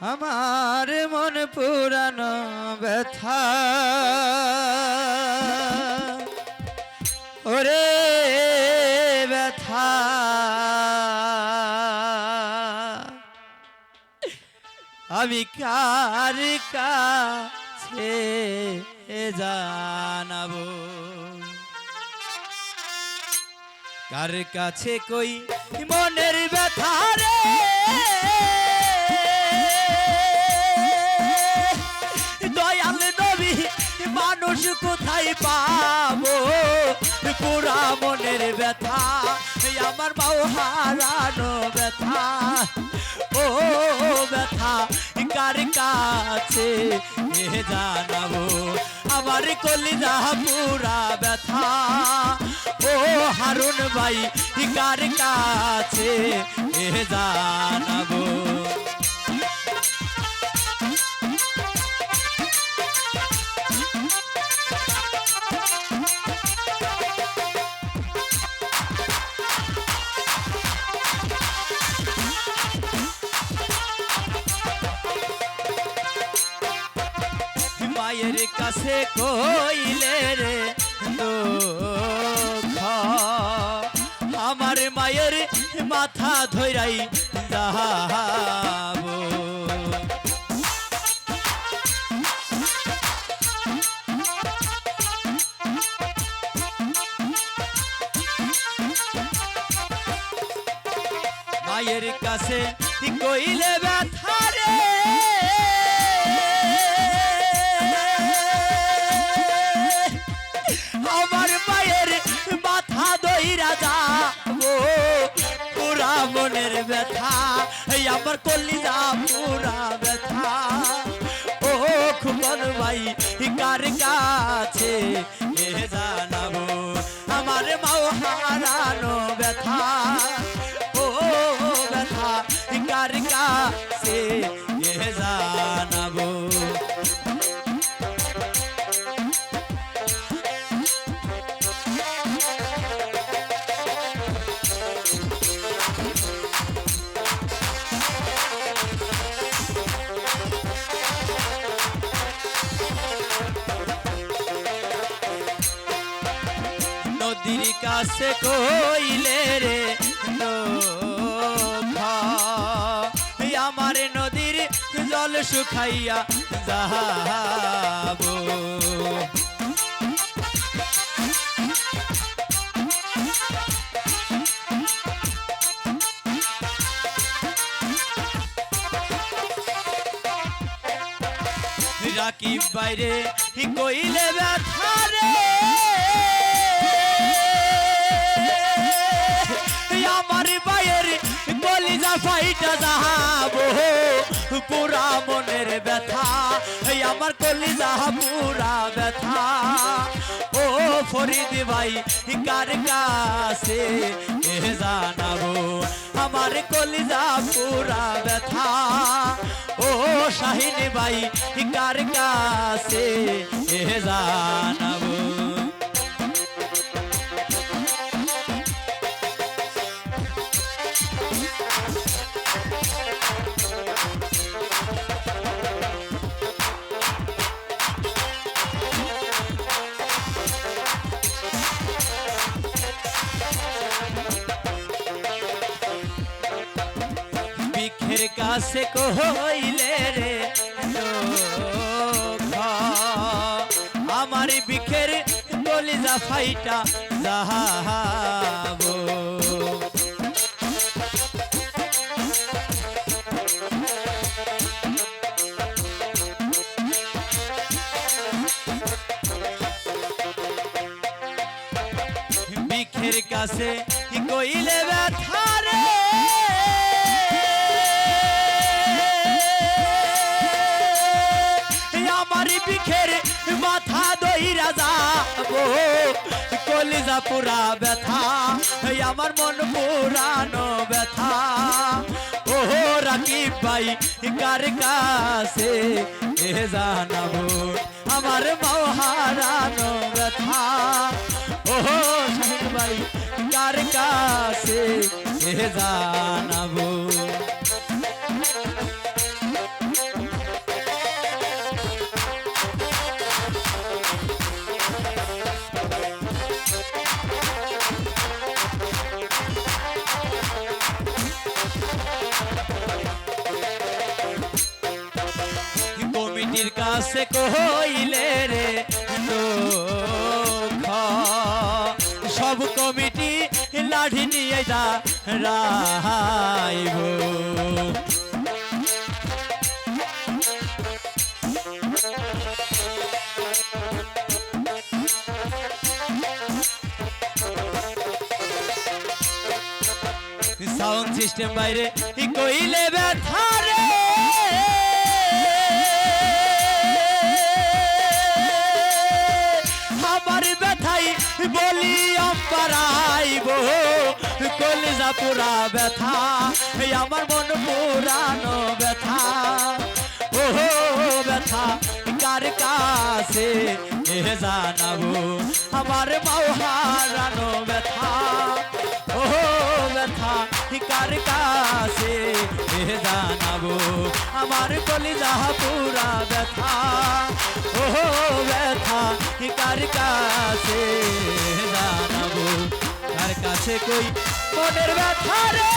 আমার মন পুরানো ব্যথা। ওরে ব্যথা। আমি কার কাছে জানাব? কার কাছে কই মনের ব্যথা রে? কোথায় পাবো? পুরা মনের ব্যথা আমার মাও হারানো ব্যথা। ও ব্যথা, কার কাছে জানাব? আমার কলিজা পুরা ব্যথা। ও হারুন ভাই, কার কাছে জানাব? মায়ের কাছে কইলে রে আমার মায়ের মাথা ধৈরাই যাব। মায়ের কাছে কইলে ব্যথা আমার কলিজা পুরা ব্যথা। ও খুবন ভাই কার কাছে এ জানাব কাছে কইলে রে আমার নদীর জল শুকাইয়া যাব। রাকিব বাইরে কইলে ব্যথা রে। আমার বাইয়ের কলিজা ফাইটা যাব পুরা মনের ব্যথা। এই আমার কলিজা পুরা ব্যথা। ও ফরিদ ভাই, কার কাছে জানাব? আমার কলিজা পুরা ব্যথা। ও শাহিন ভাই, কার কাছে জানাব? কাছে কইলে রে। আমার বিখের কলিজা ফাইটা যাব বিখের কাছে কইলে ব্যথা আমার বিখের মাথা দইরা যাব। কলিজা পুরা ব্যথা আমার মন পুরানো ব্যথা। ও রাকিব ভাই, কার কাছে এ জানাব? আমার মাও হারানো ব্যথা। ও শাহিন ভাই, কার কাছে এ জানাব? কাছে কইলে রে সব কমিটি লাঠি নিয়ে দা রাইব। সাউন্ড সিস্টেম বাইরে কইলে ব্যথা বলি অম্পারাইব কলিজা পুরা ব্যথা আমার মন পুরানো ব্যথা। ওহো, ব্যথা, কার কাছে জানাব? আমার মাও হারানো ব্যথা। ওহো, ব্যথা, কার কাছে আমার কলিজা পুরা ব্যথা। ওহো, ব্যথা কার কাছে দাঁড়াবো কার কাছে কই মনের ব্যথা রে?